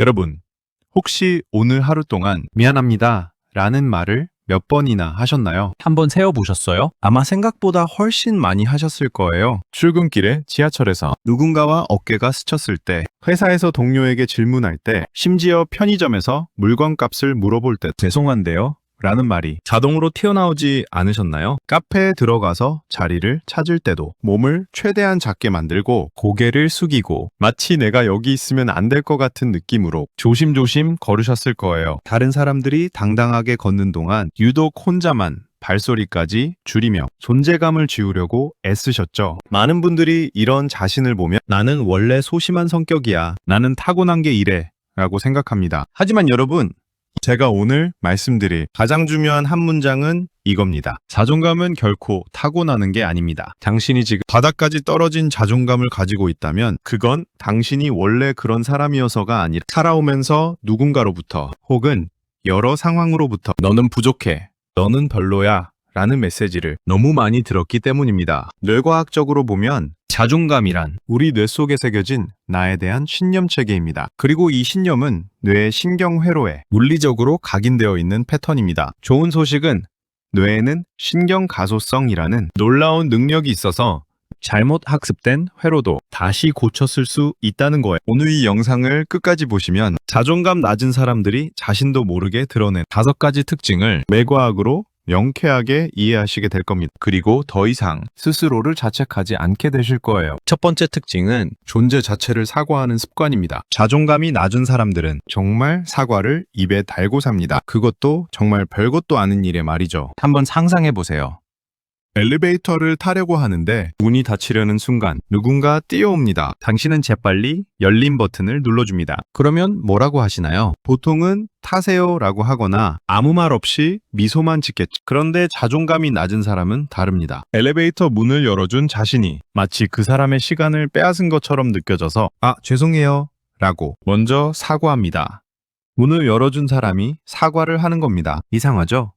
여러분, 혹시 오늘 하루 동안 미안합니다 라는 말을 몇 번이나 하셨나요? 한번 세어보셨어요? 아마 생각보다 훨씬 많이 하셨을 거예요. 출근길에 지하철에서 누군가와 어깨가 스쳤을 때, 회사에서 동료에게 질문할 때, 심지어 편의점에서 물건 값을 물어볼 때 죄송한데요. 라는 말이 자동으로 튀어나오지 않으셨나요? 카페에 들어가서 자리를 찾을 때도 몸을 최대한 작게 만들고 고개를 숙이고 마치 내가 여기 있으면 안 될 것 같은 느낌으로 조심조심 걸으셨을 거예요. 다른 사람들이 당당하게 걷는 동안 유독 혼자만 발소리까지 줄이며 존재감을 지우려고 애쓰셨죠. 많은 분들이 이런 자신을 보면 나는 원래 소심한 성격이야. 나는 타고난 게 이래. 라고 생각합니다. 하지만 여러분, 제가 오늘 말씀드릴 가장 중요한 한 문장은 이겁니다. 자존감은 결코 타고나는 게 아닙니다. 당신이 지금 바닥까지 떨어진 자존감을 가지고 있다면 그건 당신이 원래 그런 사람이어서가 아니라 살아오면서 누군가로부터 혹은 여러 상황으로부터 너는 부족해. 너는 별로야. 라는 메시지를 너무 많이 들었기 때문입니다. 뇌과학적으로 보면 자존감이란 우리 뇌 속에 새겨진 나에 대한 신념 체계입니다. 그리고 이 신념은 뇌의 신경 회로에 물리적으로 각인되어 있는 패턴입니다. 좋은 소식은 뇌에는 신경 가소성이라는 놀라운 능력이 있어서 잘못 학습된 회로도 다시 고쳤을 수 있다는 거예요. 오늘 이 영상을 끝까지 보시면 자존감 낮은 사람들이 자신도 모르게 드러낸 다섯 가지 특징을 뇌과학으로 명쾌하게 이해하시게 될 겁니다. 그리고 더 이상 스스로를 자책하지 않게 되실 거예요. 첫 번째 특징은 존재 자체를 사과하는 습관입니다. 자존감이 낮은 사람들은 정말 사과를 입에 달고 삽니다. 그것도 정말 별것도 아닌 일에 말이죠. 한번 상상해 보세요. 엘리베이터를 타려고 하는데 문이 닫히려는 순간 누군가 뛰어옵니다. 당신은 재빨리 열림 버튼을 눌러줍니다. 그러면 뭐라고 하시나요? 보통은 타세요 라고 하거나 아무 말 없이 미소만 짓겠죠. 그런데 자존감이 낮은 사람은 다릅니다. 엘리베이터 문을 열어준 자신이 마치 그 사람의 시간을 빼앗은 것처럼 느껴져서 아, 죄송해요 라고 먼저 사과합니다. 문을 열어준 사람이 사과를 하는 겁니다. 이상하죠?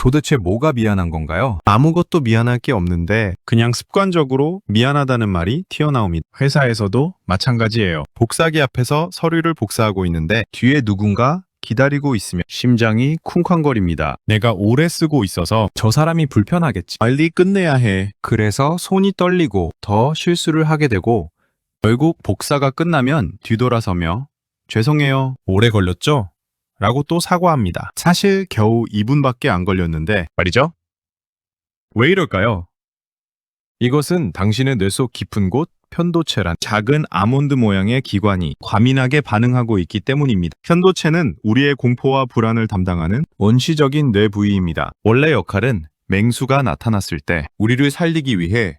도대체 뭐가 미안한 건가요? 아무것도 미안할 게 없는데 그냥 습관적으로 미안하다는 말이 튀어나옵니다. 회사에서도 마찬가지예요. 복사기 앞에서 서류를 복사하고 있는데 뒤에 누군가 기다리고 있으면 심장이 쿵쾅거립니다. 내가 오래 쓰고 있어서 저 사람이 불편하겠지. 빨리 끝내야 해. 그래서 손이 떨리고 더 실수를 하게 되고 결국 복사가 끝나면 뒤돌아서며 죄송해요. 오래 걸렸죠? 라고 또 사과합니다. 사실 겨우 2분밖에 안 걸렸는데 말이죠? 왜 이럴까요? 이것은 당신의 뇌 속 깊은 곳 편도체란 작은 아몬드 모양의 기관이 과민하게 반응하고 있기 때문입니다. 편도체는 우리의 공포와 불안을 담당하는 원시적인 뇌 부위입니다. 원래 역할은 맹수가 나타났을 때 우리를 살리기 위해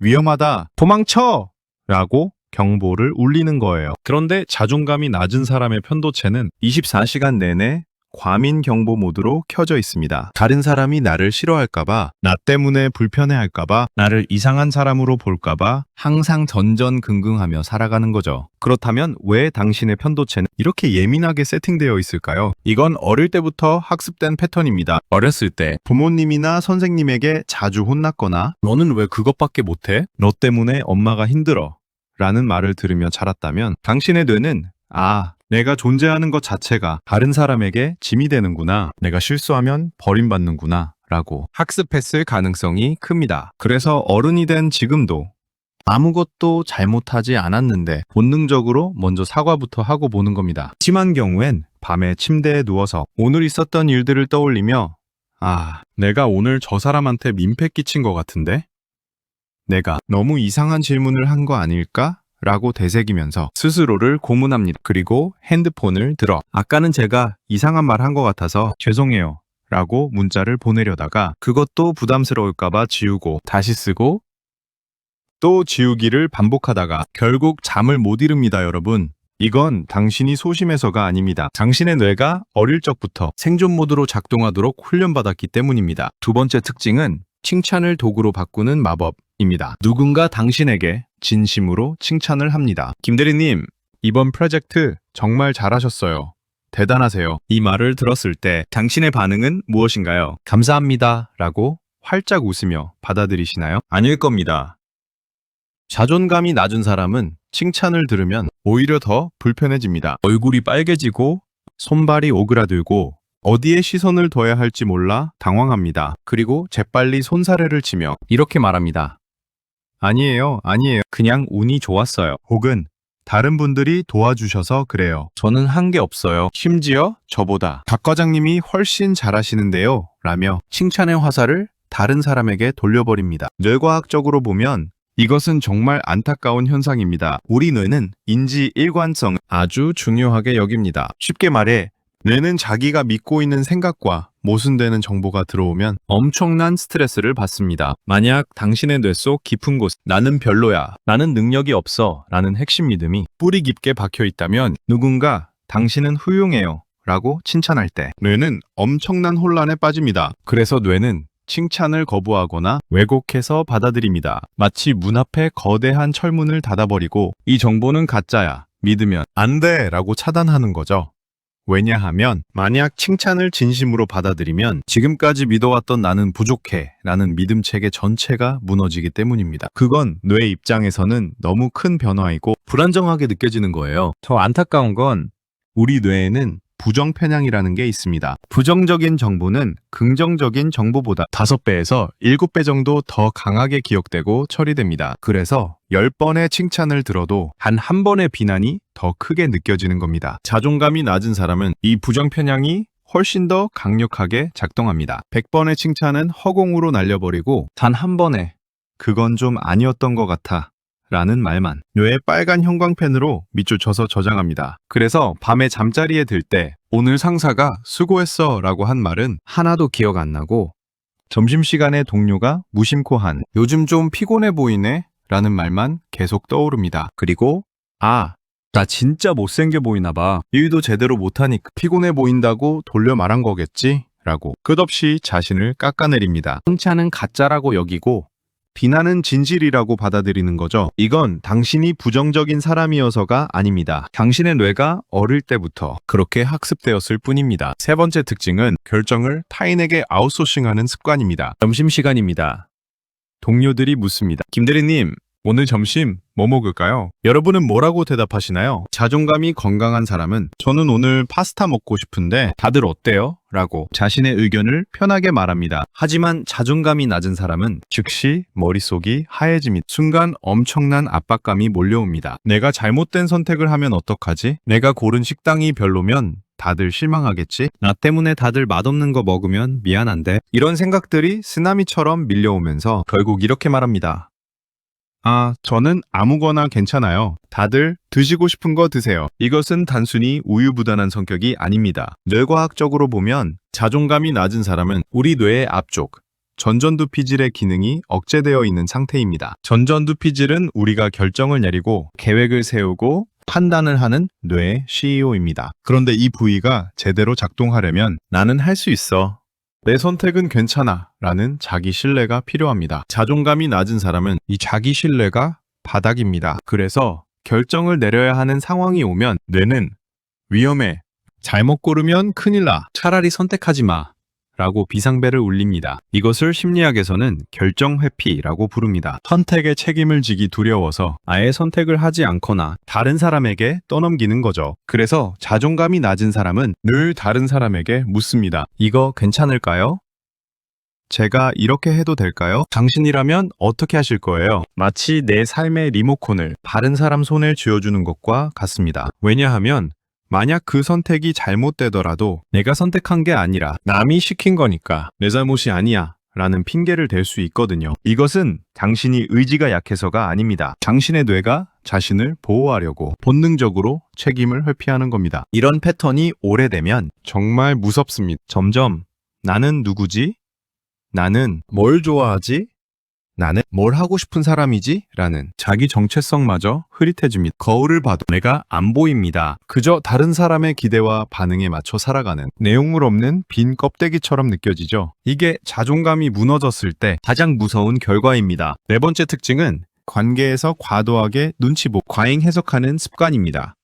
위험하다, 도망쳐! 라고 경보를 울리는 거예요. 그런데 자존감이 낮은 사람의 편도체는 24시간 내내 과민 경보 모드로 켜져 있습니다. 다른 사람이 나를 싫어할까봐, 나 때문에 불편해할까봐, 나를 이상한 사람으로 볼까봐 항상 전전긍긍하며 살아가는 거죠. 그렇다면 왜 당신의 편도체는 이렇게 예민하게 세팅되어 있을까요? 이건 어릴 때부터 학습된 패턴입니다. 어렸을 때 부모님이나 선생님에게 자주 혼났거나 너는 왜 그것밖에 못해? 너 때문에 엄마가 힘들어. 라는 말을 들으며 자랐다면 당신의 뇌는 아, 내가 존재하는 것 자체가 다른 사람에게 짐이 되는구나. 내가 실수하면 버림받는구나. 라고 학습했을 가능성이 큽니다. 그래서 어른이 된 지금도 아무것도 잘못하지 않았는데 본능적으로 먼저 사과부터 하고 보는 겁니다. 심한 경우엔 밤에 침대에 누워서 오늘 있었던 일들을 떠올리며 아, 내가 오늘 저 사람한테 민폐 끼친 것 같은데? 내가 너무 이상한 질문을 한 거 아닐까? 라고 되새기면서 스스로를 고문합니다. 그리고 핸드폰을 들어 아까는 제가 이상한 말 한 것 같아서 죄송해요. 라고 문자를 보내려다가 그것도 부담스러울까봐 지우고 다시 쓰고 또 지우기를 반복하다가 결국 잠을 못 이룹니다, 여러분. 이건 당신이 소심해서가 아닙니다. 당신의 뇌가 어릴 적부터 생존 모드로 작동하도록 훈련받았기 때문입니다. 두 번째 특징은 칭찬을 도구로 바꾸는 마법 입니다. 누군가 당신에게 진심으로 칭찬을 합니다. 김대리님, 이번 프로젝트 정말 잘하셨어요. 대단하세요. 이 말을 들었을 때 당신의 반응은 무엇인가요? 감사합니다. 라고 활짝 웃으며 받아들이시나요? 아닐 겁니다. 자존감이 낮은 사람은 칭찬을 들으면 오히려 더 불편해집니다. 얼굴이 빨개지고 손발이 오그라들고 어디에 시선을 둬야 할지 몰라 당황합니다. 그리고 재빨리 손사래를 치며 이렇게 말합니다. 아니에요, 아니에요. 그냥 운이 좋았어요. 혹은 다른 분들이 도와주셔서 그래요. 저는 한 게 없어요. 심지어 저보다 박 과장님이 훨씬 잘하시는데요. 라며 칭찬의 화살을 다른 사람에게 돌려버립니다. 뇌과학적으로 보면 이것은 정말 안타까운 현상입니다. 우리 뇌는 인지 일관성 아주 중요하게 여깁니다. 쉽게 말해 뇌는 자기가 믿고 있는 생각과 모순되는 정보가 들어오면 엄청난 스트레스를 받습니다. 만약 당신의 뇌 속 깊은 곳 나는 별로야, 나는 능력이 없어 라는 핵심 믿음이 뿌리 깊게 박혀 있다면 누군가 당신은 훌륭해요 라고 칭찬할 때 뇌는 엄청난 혼란에 빠집니다. 그래서 뇌는 칭찬을 거부하거나 왜곡해서 받아들입니다. 마치 문 앞에 거대한 철문을 닫아버리고 이 정보는 가짜야. 믿으면 안 돼! 라고 차단하는 거죠. 왜냐하면 만약 칭찬을 진심으로 받아들이면 지금까지 믿어왔던 나는 부족해 라는 믿음 체계 전체가 무너지기 때문입니다. 그건 뇌 입장에서는 너무 큰 변화이고 불안정하게 느껴지는 거예요. 더 안타까운 건 우리 뇌에는 부정 편향이라는 게 있습니다. 부정적인 정보는 긍정적인 정보보다 5배에서 7배 정도 더 강하게 기억되고 처리됩니다. 그래서 10번의 칭찬을 들어도 단한 번의 비난이 더 크게 느껴지는 겁니다. 자존감이 낮은 사람은 이 부정 편향이 훨씬 더 강력하게 작동합니다. 100번의 칭찬은 허공으로 날려버리고 단 한 번에 그건 좀 아니었던 것 같아. 라는 말만 뇌에 빨간 형광펜으로 밑줄 쳐서 저장합니다. 그래서 밤에 잠자리에 들 때 오늘 상사가 수고했어 라고 한 말은 하나도 기억 안 나고 점심시간에 동료가 무심코 한 요즘 좀 피곤해 보이네 라는 말만 계속 떠오릅니다. 그리고 아, 나 진짜 못생겨 보이나 봐. 일도 제대로 못하니까 피곤해 보인다고 돌려 말한 거겠지? 라고 끝없이 자신을 깎아내립니다. 칭찬은 가짜라고 여기고 비난은 진실이라고 받아들이는 거죠. 이건 당신이 부정적인 사람이어서가 아닙니다. 당신의 뇌가 어릴 때부터 그렇게 학습되었을 뿐입니다. 세 번째 특징은 결정을 타인에게 아웃소싱하는 습관입니다. 점심시간입니다. 동료들이 묻습니다. 김대리님, 오늘 점심 뭐 먹을까요? 여러분은 뭐라고 대답하시나요? 자존감이 건강한 사람은 저는 오늘 파스타 먹고 싶은데 다들 어때요? 라고 자신의 의견을 편하게 말합니다. 하지만 자존감이 낮은 사람은 즉시 머릿속이 하얘집니다. 순간 엄청난 압박감이 몰려옵니다. 내가 잘못된 선택을 하면 어떡하지? 내가 고른 식당이 별로면 다들 실망하겠지? 나 때문에 다들 맛없는 거 먹으면 미안한데? 이런 생각들이 쓰나미처럼 밀려오면서 결국 이렇게 말합니다. 아, 저는 아무거나 괜찮아요. 다들 드시고 싶은 거 드세요. 이것은 단순히 우유부단한 성격이 아닙니다. 뇌과학적으로 보면 자존감이 낮은 사람은 우리 뇌의 앞쪽, 전전두 피질의 기능이 억제되어 있는 상태입니다. 전전두 피질은 우리가 결정을 내리고 계획을 세우고 판단을 하는 뇌의 CEO입니다. 그런데 이 부위가 제대로 작동하려면 나는 할 수 있어. 내 선택은 괜찮아. 라는 자기 신뢰가 필요합니다. 자존감이 낮은 사람은 이 자기 신뢰가 바닥입니다. 그래서 결정을 내려야 하는 상황이 오면 뇌는 위험해. 잘못 고르면 큰일 나. 차라리 선택하지 마. 라고 비상벨을 울립니다. 이것을 심리학에서는 결정 회피라고 부릅니다. 선택의 책임을 지기 두려워서 아예 선택을 하지 않거나 다른 사람에게 떠넘기는 거죠. 그래서 자존감이 낮은 사람은 늘 다른 사람에게 묻습니다. 이거 괜찮을까요? 제가 이렇게 해도 될까요? 당신이라면 어떻게 하실 거예요? 마치 내 삶의 리모컨을 다른 사람 손에 쥐어주는 것과 같습니다. 왜냐하면 만약 그 선택이 잘못되더라도 내가 선택한 게 아니라 남이 시킨 거니까 내 잘못이 아니야. 라는 핑계를 댈 수 있거든요. 이것은 당신이 의지가 약해서가 아닙니다. 당신의 뇌가 자신을 보호하려고 본능적으로 책임을 회피하는 겁니다. 이런 패턴이 오래되면 정말 무섭습니다. 점점 나는 누구지? 나는 뭘 좋아하지? 나는 뭘 하고 싶은 사람이지? 라는 자기 정체성마저 흐릿해집니다. 거울을 봐도 내가 안 보입니다. 그저 다른 사람의 기대와 반응에 맞춰 살아가는 내용물 없는 빈 껍데기처럼 느껴지죠. 이게 자존감이 무너졌을 때 가장 무서운 결과입니다. 네 번째 특징은 관계에서 과도하게 눈치 보고 과잉 해석하는 습관입니다.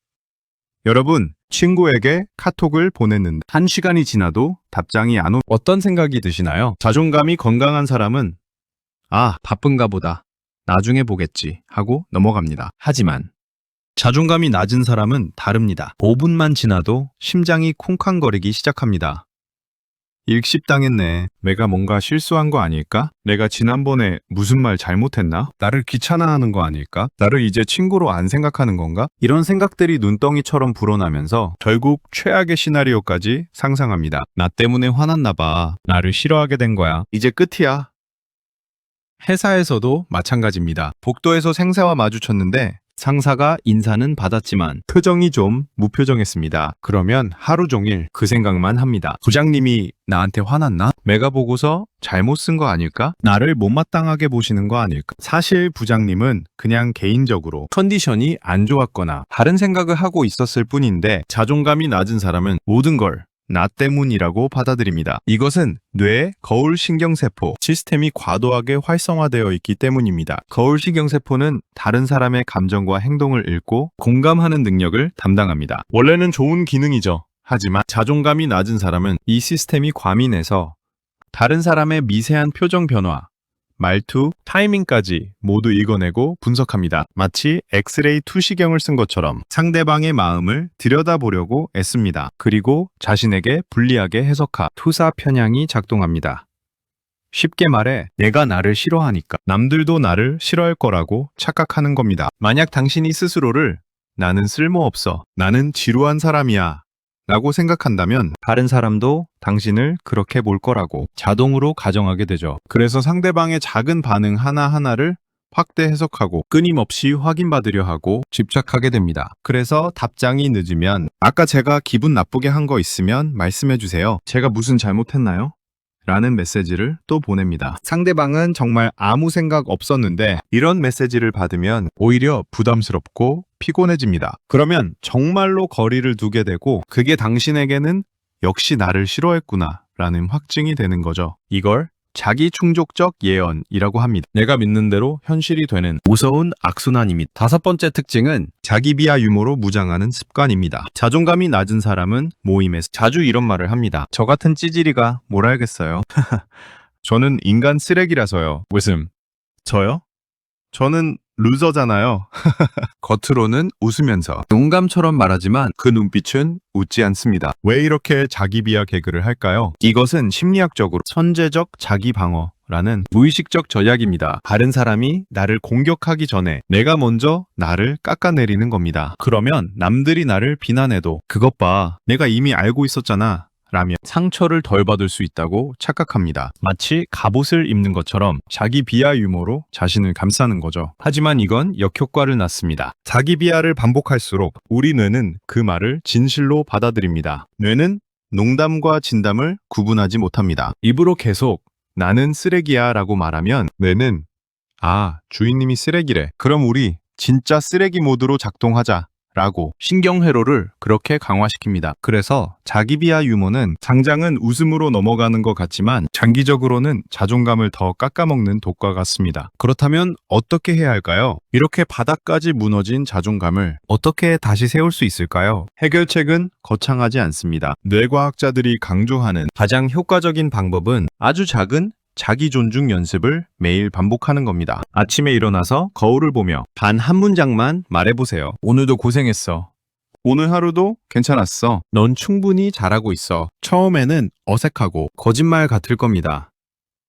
여러분, 친구에게 카톡을 보냈는데 한 시간이 지나도 답장이 안 오. 어떤 생각이 드시나요? 자존감이 건강한 사람은 아, 바쁜가 보다. 나중에 보겠지 하고 넘어갑니다. 하지만 자존감이 낮은 사람은 다릅니다. 5분만 지나도 심장이 쿵쾅거리기 시작합니다. 일십당했네. 내가 뭔가 실수한 거 아닐까? 내가 지난번에 무슨 말 잘못했나? 나를 귀찮아하는 거 아닐까? 나를 이제 친구로 안 생각하는 건가? 이런 생각들이 눈덩이처럼 불어나면서 결국 최악의 시나리오까지 상상합니다. 나 때문에 화났나 봐. 나를 싫어하게 된 거야. 이제 끝이야. 회사에서도 마찬가지입니다. 복도에서 생사와 마주쳤는데 상사가 인사는 받았지만 표정이 좀 무표정했습니다. 그러면 하루 종일 그 생각만 합니다. 부장님이 나한테 화났나? 내가 보고서 잘못 쓴 거 아닐까? 나를 못마땅하게 보시는 거 아닐까? 사실 부장님은 그냥 개인적으로 컨디션이 안 좋았거나 다른 생각을 하고 있었을 뿐인데 자존감이 낮은 사람은 모든 걸 나 때문이라고 받아들입니다. 이것은 뇌의 거울 신경세포 시스템이 과도하게 활성화되어 있기 때문입니다. 거울 신경세포는 다른 사람의 감정과 행동을 읽고 공감하는 능력을 담당합니다. 원래는 좋은 기능이죠. 하지만 자존감이 낮은 사람은 이 시스템이 과민해서 다른 사람의 미세한 표정 변화, 말투, 타이밍까지 모두 읽어내고 분석합니다. 마치 엑스레이 투시경을 쓴 것처럼 상대방의 마음을 들여다보려고 애씁니다. 그리고 자신에게 불리하게 해석하 투사 편향이 작동합니다. 쉽게 말해 내가 나를 싫어하니까 남들도 나를 싫어할 거라고 착각하는 겁니다. 만약 당신이 스스로를 나는 쓸모없어, 나는 지루한 사람이야 라고 생각한다면 다른 사람도 당신을 그렇게 볼 거라고 자동으로 가정하게 되죠. 그래서 상대방의 작은 반응 하나하나를 확대 해석하고 끊임없이 확인받으려 하고 집착하게 됩니다. 그래서 답장이 늦으면 아까 제가 기분 나쁘게 한 거 있으면 말씀해 주세요. 제가 무슨 잘못했나요? 라는 메시지를 또 보냅니다. 상대방은 정말 아무 생각 없었는데 이런 메시지를 받으면 오히려 부담스럽고 피곤해집니다. 그러면 정말로 거리를 두게 되고 그게 당신에게는 역시 나를 싫어했구나 라는 확증이 되는 거죠. 이걸 자기 충족적 예언이라고 합니다. 내가 믿는 대로 현실이 되는 무서운 악순환입니다. 다섯 번째 특징은 자기 비하 유머로 무장하는 습관입니다. 자존감이 낮은 사람은 모임에서 자주 이런 말을 합니다. 저 같은 찌질이가 뭘 알겠어요. 저는 인간 쓰레기라서요. 웃음. 저요? 저는 루저잖아요. 겉으로는 웃으면서 농감처럼 말하지만 그 눈빛은 웃지 않습니다. 왜 이렇게 자기 비하 개그를 할까요? 이것은 심리학적으로 선제적 자기 방어. 라는 무의식적 전략입니다. 다른 사람이 나를 공격하기 전에 내가 먼저 나를 깎아내리는 겁니다. 그러면 남들이 나를 비난해도 그것 봐. 내가 이미 알고 있었잖아. 라며 상처를 덜 받을 수 있다고 착각합니다. 마치 갑옷을 입는 것처럼 자기 비하 유머로 자신을 감싸는 거죠. 하지만 이건 역효과를 낳습니다. 자기 비하를 반복할수록 우리 뇌는 그 말을 진실로 받아들입니다. 뇌는 농담과 진담을 구분하지 못합니다. 입으로 계속 나는 쓰레기야 라고 말하면 뇌는 아, 주인님이 쓰레기래. 그럼 우리 진짜 쓰레기 모드로 작동하자. 라고 신경회로를 그렇게 강화시킵니다. 그래서 자기 비하 유머는 당장은 웃음으로 넘어가는 것 같지만 장기적으로는 자존감을 더 깎아먹는 독과 같습니다. 그렇다면 어떻게 해야 할까요? 이렇게 바닥까지 무너진 자존감을 어떻게 다시 세울 수 있을까요? 해결책은 거창하지 않습니다. 뇌과학자들이 강조하는 가장 효과적인 방법은 아주 작은 자기 존중 연습을 매일 반복하는 겁니다. 아침에 일어나서 거울을 보며 단 한 문장만 말해보세요. 오늘도 고생했어. 오늘 하루도 괜찮았어. 넌 충분히 잘하고 있어. 처음에는 어색하고 거짓말 같을 겁니다.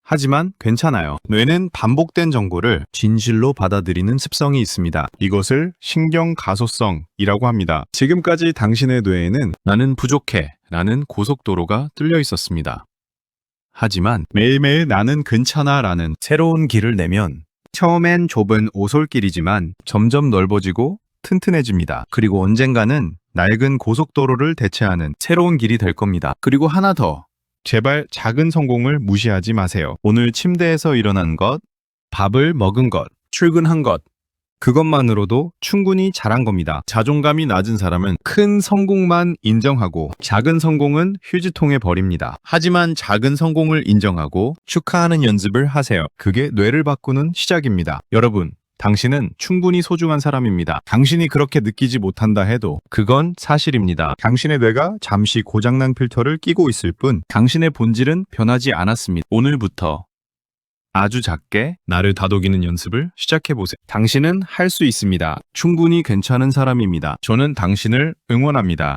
하지만 괜찮아요. 뇌는 반복된 정보를 진실로 받아들이는 습성이 있습니다. 이것을 신경 가소성이라고 합니다. 지금까지 당신의 뇌에는 나는 부족해 라는 고속도로가 뚫려 있었습니다. 하지만 매일매일 나는 괜찮아 라는 새로운 길을 내면 처음엔 좁은 오솔길이지만 점점 넓어지고 튼튼해집니다. 그리고 언젠가는 낡은 고속도로를 대체하는 새로운 길이 될 겁니다. 그리고 하나 더. 제발 작은 성공을 무시하지 마세요. 오늘 침대에서 일어난 것, 밥을 먹은 것, 출근한 것, 그것만으로도 충분히 잘한 겁니다. 자존감이 낮은 사람은 큰 성공만 인정하고 작은 성공은 휴지통에 버립니다. 하지만 작은 성공을 인정하고 축하하는 연습을 하세요. 그게 뇌를 바꾸는 시작입니다. 여러분, 당신은 충분히 소중한 사람입니다. 당신이 그렇게 느끼지 못한다 해도 그건 사실입니다. 당신의 뇌가 잠시 고장난 필터를 끼고 있을 뿐 당신의 본질은 변하지 않았습니다. 오늘부터 아주 작게 나를 다독이는 연습을 시작해보세요. 당신은 할 수 있습니다. 충분히 괜찮은 사람입니다. 저는 당신을 응원합니다.